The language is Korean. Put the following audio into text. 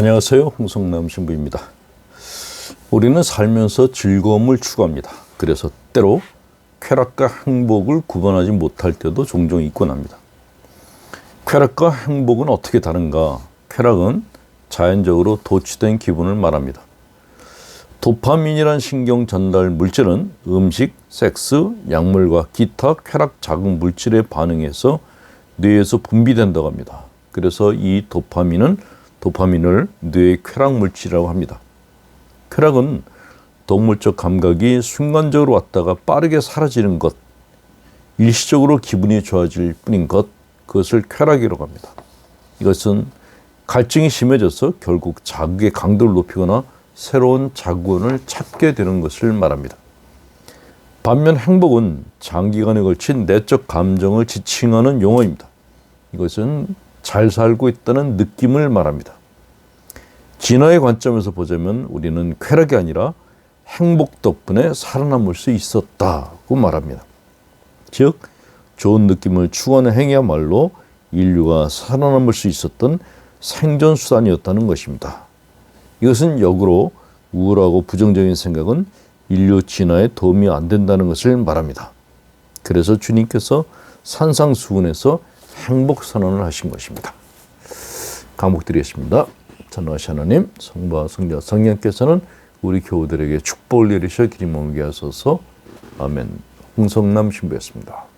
안녕하세요. 홍성남 신부입니다. 우리는 살면서 즐거움을 추구합니다. 그래서 때로 쾌락과 행복을 구분하지 못할 때도 종종 있곤 합니다. 쾌락과 행복은 어떻게 다른가? 쾌락은 자연적으로 도취된 기분을 말합니다. 도파민이란 신경 전달 물질은 음식, 섹스, 약물과 기타 쾌락 자극 물질에 반응해서 뇌에서 분비된다고 합니다. 그래서 이 도파민은 도파민을 뇌의 쾌락 물질이라고 합니다. 쾌락은 동물적 감각이 순간적으로 왔다가 빠르게 사라지는 것, 일시적으로 기분이 좋아질 뿐인 것, 그것을 쾌락이라고 합니다. 이것은 갈증이 심해져서 결국 자극의 강도를 높이거나 새로운 자구원을 찾게 되는 것을 말합니다. 반면 행복은 장기간에 걸친 내적 감정을 지칭하는 용어입니다. 이것은 잘 살고 있다는 느낌을 말합니다. 진화의 관점에서 보자면 우리는 쾌락이 아니라 행복 덕분에 살아남을 수 있었다고 말합니다. 즉, 좋은 느낌을 추구하는 행위야말로 인류가 살아남을 수 있었던 생존 수단이었다는 것입니다. 이것은 역으로 우울하고 부정적인 생각은 인류 진화에 도움이 안 된다는 것을 말합니다. 그래서 주님께서 산상수훈에서 행복 선언을 하신 것입니다. 감옥 드리겠습니다. 전능하신 하나님, 성부와 성자, 성령께서는 우리 교우들에게 축복을 내리셔 길이 머물게 하소서. 아멘. 홍성남 신부였습니다.